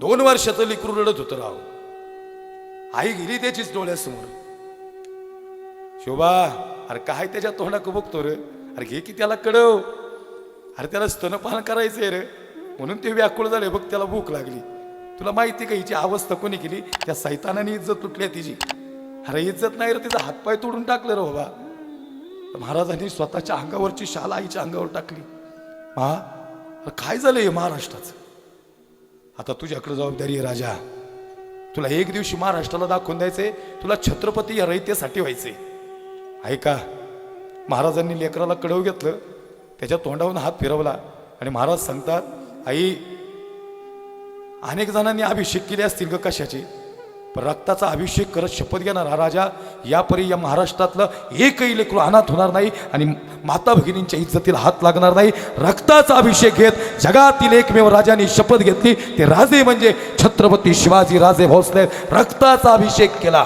दोन वर्षाचं लिकरू रडत होतं राव. आई गेली त्याचीच डोळ्यासमोर. शोभा अरे काय त्याच्या तोंडाक बघतो रे? अरे घे की त्याला कडव अरे त्याला स्तनपान करायचंय रे. म्हणून ते व्याकुळ झाले बघ त्याला भूक लागली. तुला माहिती का हिची अवस्था कोणी केली? त्या सैतानाने इज्जत तुटली तिची. अरे इज्जत नाही रे तिचा हातपाय तोडून टाकलं रे बाबा. महाराजांनी स्वतःच्या अंगावरची शाल आईच्या अंगावर टाकली. हा काय झालं हे महाराष्ट्राचं? आता तुझ्याकडे जबाबदारी आहे राजा. तुला एक दिवशी महाराष्ट्राला दाखवून द्यायचे तुला छत्रपती या रयतेसाठी व्हायचे. ऐका महाराजांनी लेकराला कडव घेतलं त्याच्या तोंडावरून हात फिरवला आणि महाराज सांगतात आई अनेक जणांनी अभिषेक केले असतील ग कशाची? रक्ताचा अभिषेक करत शपथ घेणार हा राजा यापरी या महाराष्ट्रातलं एकही लेकरू अनाथ होणार नाही आणि माता भगिनींच्या इज्जतीला हात लागणार नाही. रक्ताचा अभिषेक घेत जगातील एकमेव राजाने शपथ घेतली. ते राजे म्हणजे छत्रपती शिवाजी राजे भोसले. रक्ताचा अभिषेक केला.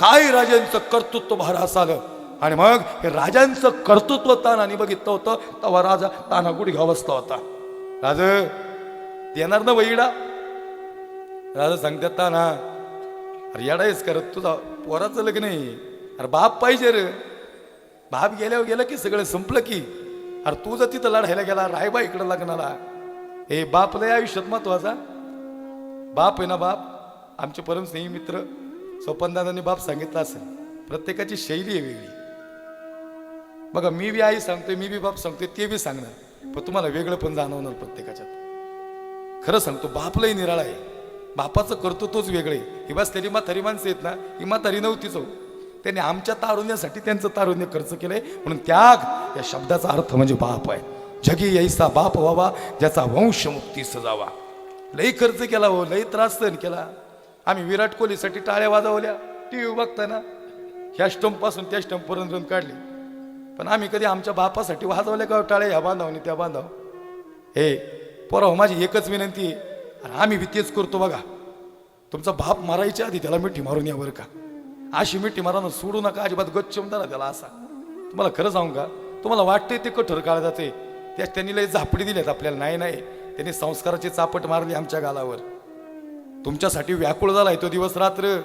काय राजांचं कर्तृत्व भारास आलं? आणि मग हे राजांचं कर्तृत्व तानाने बघितलं होतं तेव्हा राजा ताना गुडघा बसला होता. राज देणार ना वैडा राजा सांगतात ताना अरे येडायच करत तुझा पोराचं लग्न आहे. अरे बाप पाहिजे रे. बाप गेल्यावर गेलं की सगळं संपलं की. अरे तू जर तिथं लढायला गेला रायबा इकडं लग्नाला. हे बाप लय आयुष्यात महत्त्वाचा. बाप आहे ना बाप आमचे परमस्नेही मित्र स्वपनदादांनी बाप सांगितला असेल प्रत्येकाची शैली आहे वेगळी. बघा मी बी आई सांगतोय मी बी बाप सांगतोय ते बी सांगणार पण तुम्हाला वेगळं पण जाणवणार प्रत्येकाच्यात. खरं सांगतो बाप निराळा आहे. बापाचं करतो तोच वेगळे. ही बसलेली म्हातारी माणसं आहेत ना ही म्हातारी नव्हतीच हो त्यांनी आमच्या तारुण्यासाठी त्यांचं तारुण्य खर्च केलंय. म्हणून त्याग या शब्दाचा अर्थ म्हणजे बाप आहे. जगी यायचा बाप व्हावा ज्याचा वंश मुक्ती सजावा. लई खर्च केला हो लई त्रास सहन केला. आम्ही विराट कोहलीसाठी टाळ्या वाजवल्या. टी व्ही बघताना. ह्या स्टंपपासून त्या स्टंपपर्यंत रन काढली. पण आम्ही कधी आमच्या बापासाठी वाजवल्या का हो, टाळ्या? ह्या बांधाव आणि त्या बांधाव. हे पोरा माझी एकच विनंती आहे. आणि आम्ही बी तेच करतो बघा. तुमचा बाप मारायच्या आधी त्याला मिठी मारून या बरं का? अशी मिठी मारा सोडू नका अजिबात गच्चम ना त्याला असा. तुम्हाला खरं सांगू का? तुम्हाला वाटतंय ते कठोर काळ जाते त्या त्यांनी लय झापडी दिल्यात आपल्याला नाही नाही. त्यांनी संस्काराची चापट मारली आमच्या गालावर. तुमच्यासाठी व्याकुळ झालाय तो दिवस रात्र.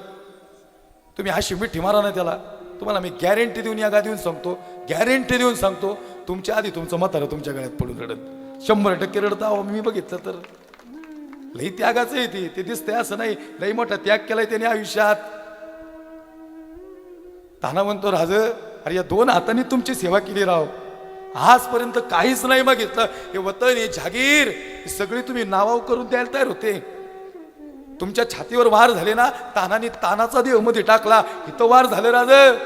तुम्ही अशी मिठी मारा ना त्याला. तुम्हाला मी गॅरंटी देऊन या देऊन सांगतो. गॅरंटी देऊन सांगतो तुमच्या आधी तुमचं म्हातारं तुमच्या गळ्यात पडून रडत. शंभर टक्के रडत आहो मी बघितलं तर. लई त्यागाचं आहे ते. ते दिसतंय असं नाही. लई मोठा त्याग केलाय त्याने आयुष्यात. ताना म्हणतो राज अरे या दोन हातांनी तुमची सेवा केली राव. आजपर्यंत काहीच नाही मागितलं. हे वतन हे जागीर सगळी तुम्ही नावाव करून द्यायला तयार होते. तुमच्या छातीवर वार झाले ना तानाने तानाचा देवमध्ये टाकला. इथं वार झालं राज.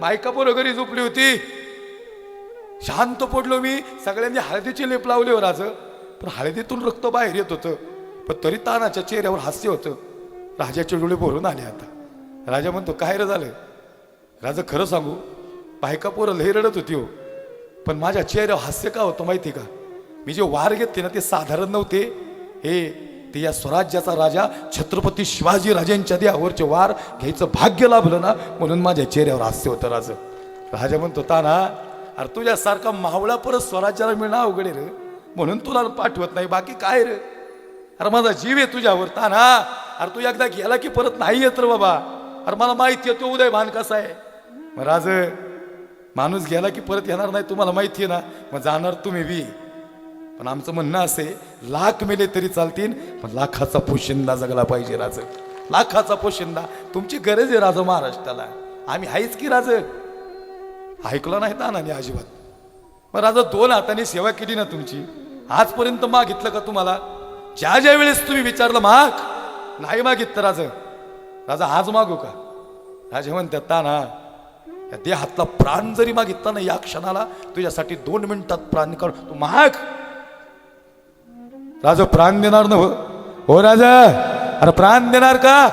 बायका पोरं घरी झोपली होती. शांत पडलो मी. सगळ्यांनी हळदीची लेप लावली हो राज. पण हळदीतून रक्त बाहेर येत होतं. पण तरी तानाच्या चेहऱ्यावर हास्य होतं. राजाचे डोळे भरून आले आता. राजा म्हणतो काय रे झालं राजा खरं सांगू बायका पोरं लई रडत होती हो. पण माझ्या चेहऱ्यावर हास्य का होतं माहिती का? मी जे वार घेतले ना ते साधारण नव्हते. हे ते या स्वराज्याचा राजा छत्रपती शिवाजी राजांच्या देहावरचे वार घ्यायचं भाग्य लाभलं ना म्हणून माझ्या चेहऱ्यावर हास्य होतं राजा. राजा म्हणतो ताना अरे तुझ्यासारखा मावळा परत स्वराज्याला मिळणं अवघड आहे रे. म्हणून तुला पाठवत नाही. बाकी काय रे? अरे माझा जीव आहे तुझ्यावर ताना अरे तू एकदा गेला की परत नाही येत रे बाबा. अरे मला माहिती आहे तो उदय भान कसा आहे. मग राज माणूस गेला की परत येणार नाही तुम्हाला माहिती आहे ना? मग जाणार तुम्ही बी. पण आमचं म्हणणं असे लाख मेले तरी चालतील पण लाखाचा पोशिंदा जगला पाहिजे राज. लाखाचा पोशिंदा. तुमची गरज आहे राज महाराष्ट्राला. आम्ही आहेच की राज? ऐकलं नाही तानाने अजिबात. मग राजा दोन हाताने सेवा केली ना तुमची? आजपर्यंत मागितलं का तुम्हाला? ज्या ज्या वेळेस तुम्ही विचारलं माग नाही मागित राज. राजा आज मागू का? राजा म्हणतात ताना या देहातला प्राण जरी मागितला ना या क्षणाला तुझ्यासाठी दोन मिनिटात प्राण कर तू माग. राजा प्राण देणार ना हो. हो राजा. अरे प्राण देणार का?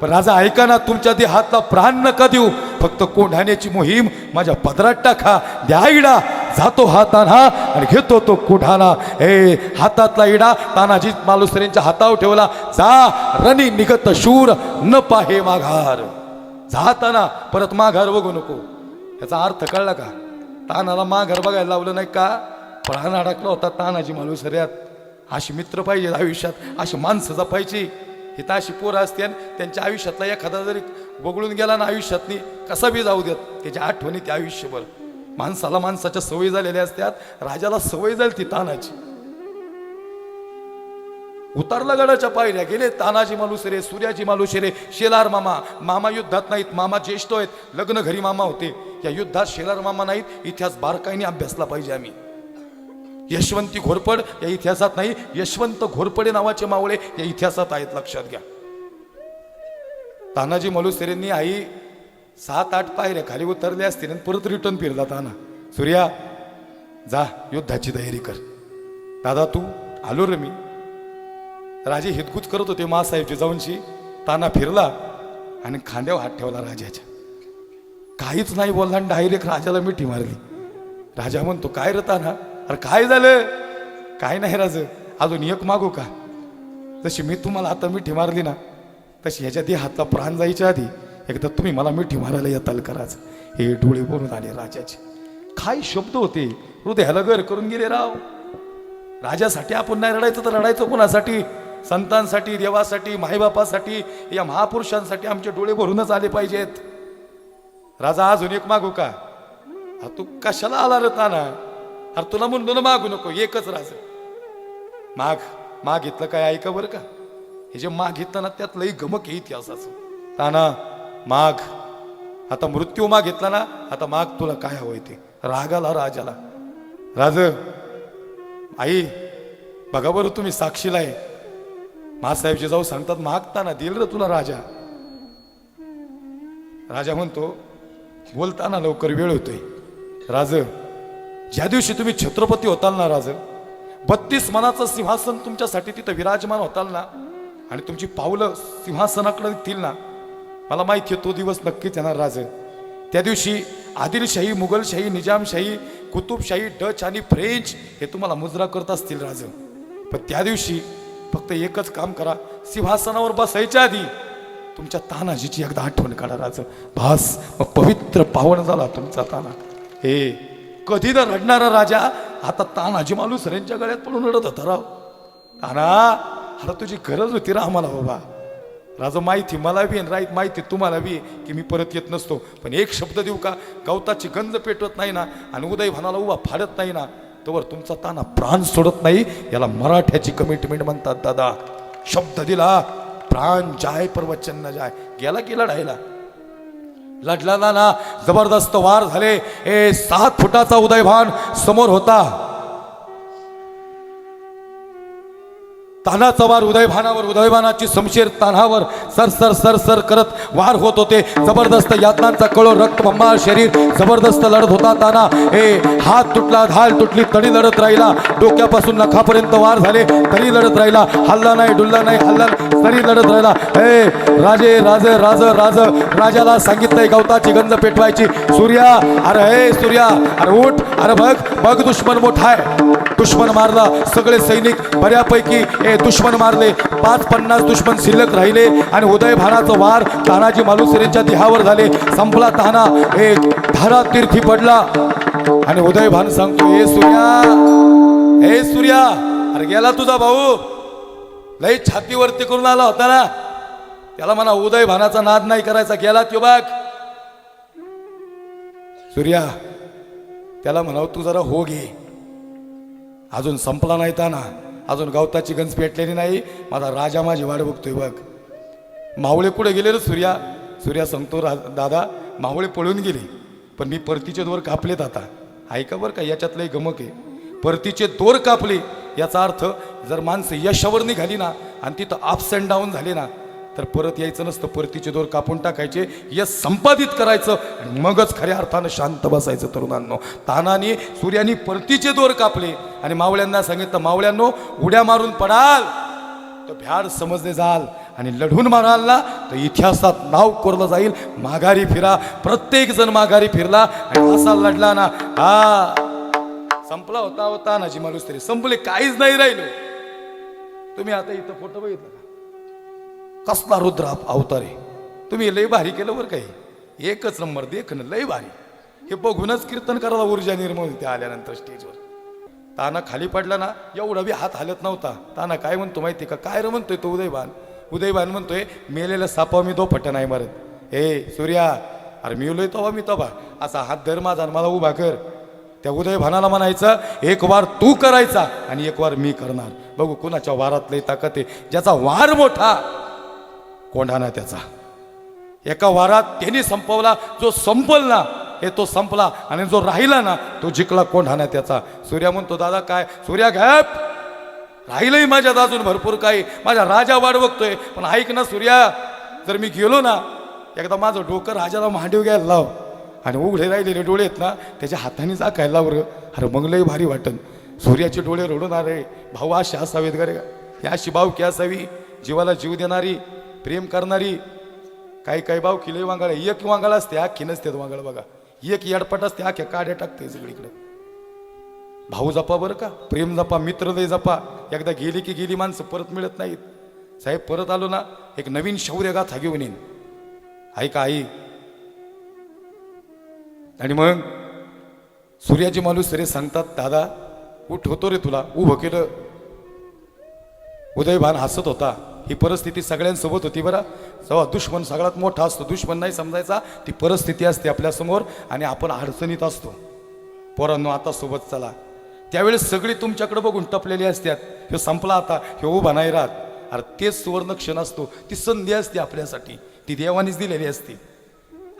पण राजा ऐका ना तुमच्या देहातला प्राण नका देऊ. फक्त कोंढाण्याची मोहीम माझ्या पदरात टाका. द्या इडा. जातो हा तान्हा आणि घेतो तो कुठाना हे हातातला इडा तानाजी मालुसरेंच्या हातावर ठेवला. जा रणी निघत शूर न पाहे माघार. जाताना परत माघार बघू नको. याचा अर्थ कळला का? तानाला माघार बघायला लावलं नाही का? प्राण अडकला होता तानाजी मालुसऱ्यात. अशी मित्र पाहिजे आयुष्यात अशी माणसं जपायची. इथं अशी पोरं असते त्यांच्या आयुष्यातला एखादा जरी वगळून गेला ना आयुष्यातनी कसा बी जाऊ देत. त्याच्या आठवणी ते आयुष्यभर. माणसाला माणसाच्या सवयी झालेल्या असतात राजाला सवय झाली ती तानाची. उतारला गडाच्या पायऱ्या गेले तानाजी मालुसरे सूर्याजी मालुसरे शेलार मामा मामा युद्धात नाहीत मामा ज्येष्ठ आहेत लग्न घरी मामा होते. या युद्धात शेलार मामा नाहीत इतिहास बारकाईने अभ्यासला पाहिजे आम्ही. यशवंती घोरपड या इतिहासात नाही यशवंत घोरपडे नावाचे मावळे या इतिहासात आहेत लक्षात घ्या. तानाजी मालुसरेंनी आई सात आठ पायऱ्या खाली उतरले असतील आणि परत रिटर्न फिरला ताना सूर्या जा युद्धाची तयारी कर. दादा तू आलो रे मी. राजे हितगुज करत होते मासाहेबची जाऊनशी ताना फिरला आणि खांद्यावर हात ठेवला राजाच्या. काहीच नाही बोलला आणि डायरेक्ट राजाला मिठी मारली. राजा म्हणतो काय रे ताना? अरे काय झालं? काय नाही राज. अजून एक मागू का? जशी मी तुम्हाला आता मिठी मारली ना तशी ह्याच्या आधी हातला प्राण जायच्या आधी एकदा तुम्ही मला मिठी मारायला येताल कराच. हे डोळे भरून आले राजाचे. काय शब्द होते? हृदयाला घर करून गेले राव. राजासाठी आपण नाही रडायचं तर रडायचं कोणासाठी? संतांसाठी देवासाठी माईबापासाठी या महापुरुषांसाठी आमचे डोळे भरूनच आले पाहिजेत. राजा अजून एक मागू का? तू कशाला आला रे ताना? अरे तुला म्हणलो ना मागू नको एकच राज. माग मागितलं काय ऐका बरं का? हे जे मागितलं ना त्यातलंही गमक आहे इतिहासाचं. ताना माग आता मृत्यू माग घेतला ना आता माग तुला काय हवं ते? रागाला राजाला. राज आई बघा बरं तुम्ही साक्षीला आहे. महासाहेबजी जाऊ सांगतात मागताना दिल र तुला राजा. राजा म्हणतो बोलताना लवकर वेळ होतोय. राज ज्या दिवशी तुम्ही छत्रपती होताल ना राज बत्तीस मनाचं सिंहासन तुमच्यासाठी तिथं विराजमान होताल ना आणि तुमची पावलं सिंहासनाकडे निघतील ना मला माहिती आहे तो दिवस नक्कीच येणार राजे. त्या दिवशी आदिलशाही मुघलशाही निजामशाही कुतुबशाही डच आणि फ्रेंच हे तुम्हाला मुजरा करत असतील राज. पण त्या दिवशी फक्त एकच काम करा. सिंहासनावर बसायच्या आधी तुमच्या तानाजीची एकदा आठवण काढा राज. भास मग पवित्र पावन झाला तुमचा ताना. हे कधी ना रडणारा राजा आता तानाजी मालूस यांच्या गळ्यात पडून रडत होता राव. ताना अरे तुझी गरज होती रा आम्हाला बाबा. राजा माहिती मला बी आणि राईत माहिती तुम्हाला बी की मी परत येत नसतो. पण एक शब्द देऊ का? गवताची गंज पेटवत नाही ना आणि उदय भानाला उभा फाडत नाही ना तोवर तुमचा ताना प्राण सोडत नाही याला मराठ्याची कमिटमेंट म्हणतात दादा. शब्द दिला प्राण जाय प्रवचन न जाय. गेला की लढायला? लढला ना ना जबरदस्त वार झाले. ए सात फुटाचा उदयभान समोर होता. तानाचा वार उदयभानावर उदयभानाची समशेर तान्हावर सर सर सर सर करत वार होत होते. जबरदस्त यातनांचा कळो रक्त बंबाळ शरीर जबरदस्त लढत होता ताना हे हात तुटला धाल तुटली तरी लढत राहिला. डोक्यापासून नखापर्यंत वार झाले तरी लढत राहिला. हल्ला नाही डुल्ला नाही हल्ला नाही, तरी लढत राहिला. हे राजे राज राज राज. राजाला सांगितलंय गवताची गंज पेटवायची. सूर्या अरे हे सूर्या अरे उठ अरे बघ बघ दुश्मन मोठा आहे. दुश्मन मारला सगळे सैनिक बऱ्यापैकी हे दुश्मन मारले. पाच पन्नास दुश्मन शिल्लक राहिले आणि उदय भानाचं वार तानाजी मालुसरेंच्या देहावर झाले. संपला ताना. हे धारा तीर्थी पडला. आणि उदय भान सांगतो हे सूर्या हे सूर्या अरे गेला तुझा भाऊ. लई छातीवरती करून आला होता ना. त्याला म्हणा उदय भानाचा नाद नाही करायचा गेला तो बाग. सूर्या त्याला म्हणावं तू जरा हो घे. अजून संपला नाही ताना. अजून गवताची गंज पेटलेली नाही. माझा राजा माझी वाट बघतोय बघ. मावळे कुठे गेले रे सूर्या? सूर्या सांगतो रा दादा मावळे पळून गेले. पण मी परतीचे दोर कापलेत आता. ऐका बरं का? याच्यातलंही गमक आहे. परतीचे दोर कापले याचा अर्थ जर माणसं यशावर निघाली ना आणि तिथं अप्स अँड डाऊन झाले ना तर परत यायचं नसतं. परतीचे दोर कापून टाकायचे यश संपादित करायचं आणि मगच खऱ्या अर्थानं शांत बसायचं तरुणांनो. तानाने सूर्याने परतीचे दोर कापले आणि मावळ्यांना सांगितलं मावळ्यांनो उड्या मारून पडाल तर भ्याड समजले जाल आणि लढून माराल ना तर इतिहासात नाव कोरलं जाईल. माघारी फिरा प्रत्येक जण माघारी फिरला आणि असा लढला ना. हा. संपला होता होता नाजी माणूस तरी संपले काहीच नाही राहिलं. तुम्ही आता इथं फोटो बघितला का? कसला रुद्र अवतारे तुम्ही लय भारी केलं बरं काही एकच नंबर देखणं लय भारी. हे बघूनच कीर्तन करायला ऊर्जा निर्माण होते आल्यानंतर स्टेजवर ताना खाली पडला ना एवढा बी हात हालत नव्हता. ताना काय म्हणतो माहिती का? काय रे म्हणतोय तो उदयभान? उदयभान म्हणतोय मेलेला सापा मी दो फट नाही मारत. ए सूर्या अरे मी उलोय तवा मी तवा असा हात धर माझा आणि मला उभा कर. त्या उदय भानाला म्हणायचं एक वार तू करायचा आणि एक वार मी करणार. बघू कुणाच्या वारात लई ताकद आहे. ज्याचा वार मोठा कोंढाना त्याचा. एका वारात त्यांनी संपवला जो संपल ना हे तो संपला आणि जो राहिला ना तो जिंकला कोंढाना त्याचा. सूर्या म्हणतो दादा काय? सूर्या घ्याप राहिलंही माझ्यात अजून भरपूर काही. माझा राजा वाट बघतोय पण ऐक ना सूर्या जर मी गेलो ना एकदा माझं डोकं राजाला मांडीव घ्यायला लाव. आणि उघडे राहिलेले डोळे आहेत ना त्याच्या हाताने जाकायला लाव रे अरे मग लई भारी वाटन. सूर्याचे डोळे रडून अरे भाऊ अशी असावेत का या अशी भावकी असावी जीवाला जीव देणारी प्रेम करणारी. काही काही भाव किले वांगाळ एक वांगाळ असते आखी नसते वांगाळ बघा. एक यडपट असते आख्या काड्या टाकते सगळीकडे. भाऊ जपा बरं का. प्रेम जपा मित्र लय जपा. एकदा गेली की गेली माणसं परत मिळत नाहीत. साहेब परत आलो ना एक नवीन शौर्य गाथा घेऊन येईन. ऐका आई आणि मग सूर्याची माणूस रे सांगतात दादा उठ होतो रे तुला उभं केलं. उदयभान हसत होता. ही परिस्थिती सगळ्यांसोबत होती बरं. जेव्हा दुश्मन सगळ्यात मोठा असतो दुश्मन नाही समजायचा ती परिस्थिती असते आपल्यासमोर आणि आपण अडचणीत असतो. पोरांनो आता सोबत चला. त्यावेळेस सगळी तुमच्याकडे बघून टपलेली असतात. ह्यो संपला आता ह्यो उभा नाही राहत. अरे तेच सुवर्ण क्षण असतो. ती संधी असते आपल्यासाठी. ती देवानीच दिलेली असते.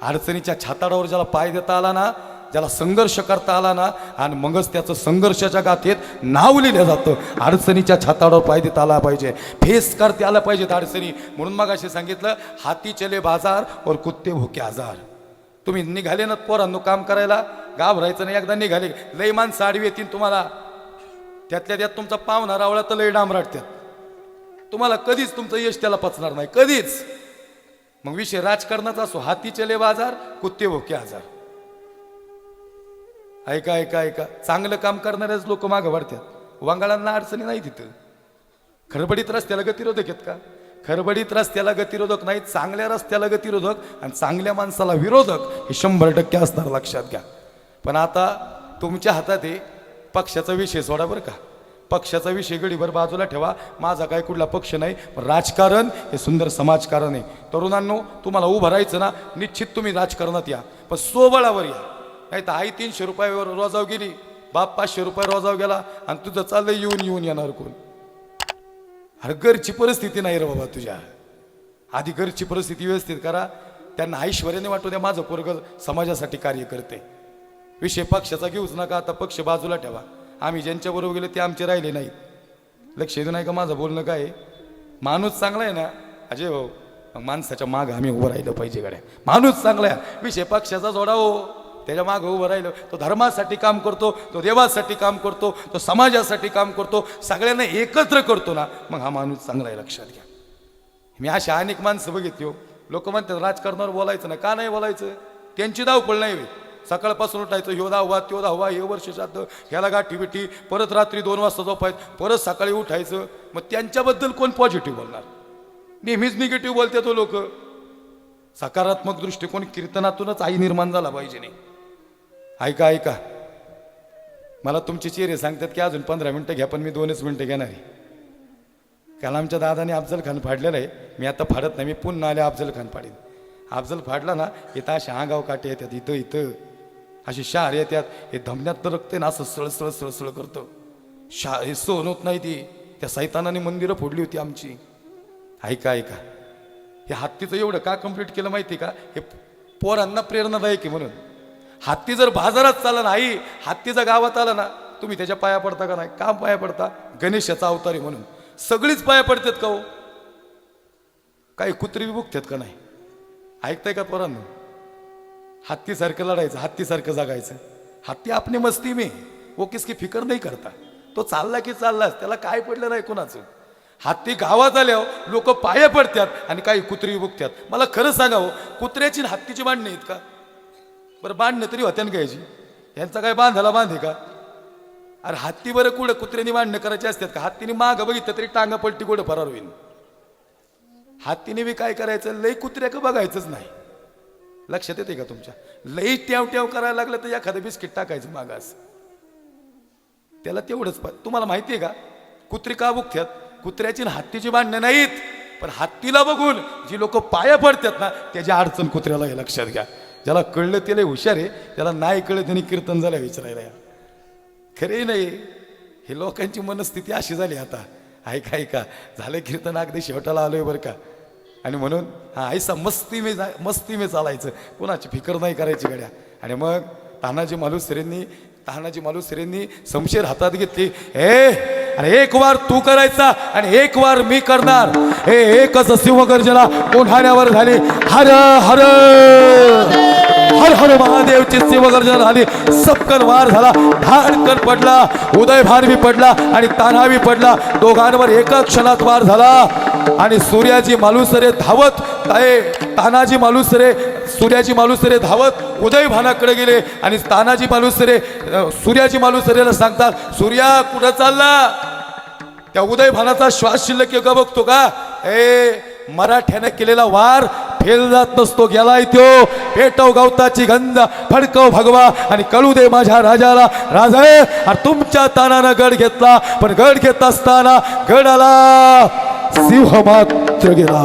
अडचणीच्या छाताडावर ज्याला पाय देता आला ना ज्याला संघर्ष करता आला ना आणि मगच त्याचं संघर्षाच्या गाथेत नाव लिहिलं जातं. अडचणीच्या छाताडावर पाय देता आला पाहिजे. फेस करते आला पाहिजेत अडचणी. म्हणून मग असे सांगितलं हाती चले बाजार और कुत्ते भुके आजार. तुम्ही निघाले ना पोरांनो काम करायला घाबरायचं नाही एकदा निघाले. लय माणसं आडवी येतील तुम्हाला. त्यातल्या त्यात तुमचा पाहुणा रावळा तर लय डांबराटत्यात. तुम्हाला कधीच तुमचं यश त्याला पचणार नाही. कधीच. मग विषय राजकारणाचा असो हाती चले बाजार कुत्ते भोके आजार. ऐका ऐका ऐका. चांगलं काम करणारेच लोक मागं वाढतात वंगाळांना अडचणी नाही तिथं. खरबडीत रस्त्याला गतिरोधक आहेत का? खरबडीत रस्त्याला गतिरोधक नाही चांगल्या रस्त्याला गतिरोधक आणि चांगल्या माणसाला विरोधक हे शंभर टक्के असणार लक्षात घ्या. पण आता तुमच्या हातात आहे पक्षाचा विषय सोडा बरं का. पक्षाचा विषय गडीभर बाजूला ठेवा. माझा काय कुठला पक्ष नाही. पण राजकारण हे सुंदर समाजकारण आहे. तरुणांनो तुम्हाला उभं राहायचं ना निश्चित तुम्ही राजकारणात या. पण सोबळावर या. नाही तर आई तीनशे रुपयावर रोजाव गेली. बाप पाचशे रुपये रोजाव गेला. आणि तुझं चाललंय येऊन येऊन येणार कोण? अरे घरची परिस्थिती नाही रे बाबा तुझ्या. आधी घरची परिस्थिती व्यवस्थित करा. त्यांना ऐश्वर्याने वाटू द्या माझं पोरग समाजासाठी कार्य करते विषय पक्षाचा घेऊच नका. आता पक्ष बाजूला ठेवा. आम्ही ज्यांच्याबरोबर गेलो ते आमचे राहिले नाहीत. लक्ष येऊ नाही का माझं बोलणं काय? माणूस चांगला आहे ना? अजय भाऊ मग माणसाच्या माग आम्ही उभं राहिलं पाहिजे गड्या. माणूस चांगला आहे. विषय पक्षाचा जोडा हो. त्याच्या मागं उभं राहिलं. तो धर्मासाठी काम करतो तो देवासाठी काम करतो तो समाजासाठी काम करतो सगळ्यांना एकत्र करतो ना मग हा माणूस चांगला आहे लक्षात घ्या. मी अशा अनेक माणसं बघितली हो. लोक म्हणतात राजकारणावर बोलायचं ना का नाही बोलायचं? त्यांची धावपळ नाही सकाळपासून उठायचं ह्यो धावा त्यो धावा हे वर्ष श्राद्ध ह्याला गाठी बिठी परत रात्री दोन वाजता झोपायचं परत सकाळी उठायचं. मग त्यांच्याबद्दल कोण पॉझिटिव्ह बोलणार? नेहमीच निगेटिव्ह बोलते तो हो लोक. सकारात्मक दृष्टिकोन कीर्तनातूनच आई निर्माण झाला पाहिजे नाही. ऐका ऐका. मला तुमचे चेहरे सांगतात की अजून पंधरा मिनटं घ्या पण मी दोनच मिनटं घेणार आहे. काल आमच्या दादाने अफजल खान फाडलेलं आहे. मी आता फाडत नाही मी पुन्हा आले अफजल खान फाडेन. अफजल फाडला ना इथं असे आगाव काटे येतात इथं इथं. अशी शार येतात हे धमन्यात रक्त ना असं सळसळ सळसळ करतं. शा हे सहन होत नाही ती. त्या सैतानाने मंदिरं फोडली होती आमची. ऐका ऐका. हे हत्तीचं एवढं का कंप्लीट केलं माहिती का? हे पोरांना प्रेरणादायक आहे म्हणून. हत्ती जर बाजारात चाला ना आई हत्तीचा गावात आला ना तुम्ही त्याच्या पाया पडता का नाही? का पाया पडता? गणेशाचा अवतार आहे म्हणून. सगळीच पाया पडतात का हो? काही कुत्री बुकतात का नाही? ऐकताय का पोरांना? हत्तीसारखं लढायचं हत्तीसारखं जगायचं. हत्ती आपली मस्ती मी. वो किसकी फिकर नाही करता. तो चालला की चाललाच त्याला काय पडलं नाही कोणाचं. हत्ती गावात आल्यावर लोक पाया पडतात आणि काही कुत्री बुकतात मला खरं सांगावं कुत्र्याची हत्तीची बांधणी आहेत का? बरं बांधणं तरी होत्या घ्यायची. यांचा काय बांधायला बांधे का? अरे हत्ती बरं कुठं कुत्र्यानी बांधणं करायची असतात का? हत्तीने मागं बघितलं तरी टांगा पलटी कुठं फरार होईल हत्तीने बी काय करायचं? लई कुत्र्या का बघायचंच नाही. लक्षात येते का तुमच्या? लई ट्याव ट्याव करायला लागलं तर एखादं बिस्किट टाकायचं मागास. त्याला तेवढंच तुम्हाला माहिती आहे का? कुत्री का बुकत्यात कुत्र्याची आणि हत्तीची भांडणं नाहीत. पण हत्तीला बघून जी लोक पाया पडतात ना त्याची अडचण कुत्र्याला हे लक्षात घ्या. ज्याला कळलं त्याला हुशार आहे त्याला नाही कळलं त्यांनी कीर्तन झालं विचारायला. या खरे नाही हे लोकांची मनस्थिती अशी झाली आता. ऐका ऐका. झालं कीर्तन अगदी शेवटाला आलोय बरं का. आणि म्हणून हा ऐसा मस्ती मे जा- मस्ती मे चालायचं. कोणाची फिकर नाही करायची गड्या. आणि मग तानाजी मालुसरेंनी तानाजी मालुसरेंनी समशेर हातात घेतली. हे आणि एक वार तू करायचा आणि एक वार मी करणार. हे एकच सिंहगर्जना कोठाण्यावर झाली. हर हर. हर हर महादेवची सिंहगर्जना झाली. सपकन वार झाला. धाडकन पडला. उदय भारवी पडला आणि तान्हावी पडला. दोघांवर एका क्षणात वार झाला. आणि सूर्याजी मालुसरे धावत ताये तानाजी मालुसरे सूर्याजी मालुसरे धावत उदय भानाकडे गेले. आणि तानाजी मालुसरे सूर्याची सूर्याजी मालुसरेला सांगतात सूर्या कुठं चालला? त्या उदय भानाचा श्वास शिल्लक आहे का बघतो का? ए मराठ्याने केलेला वार फेल जात नसतो गेलाय तो. पेटव गवताची गंध फडकव भगवा. आणि कळू दे माझ्या राजाला राजा तुमच्या तानानं गड घेतला. पण गड घेत असताना गड आला. सिंह मात्र गेला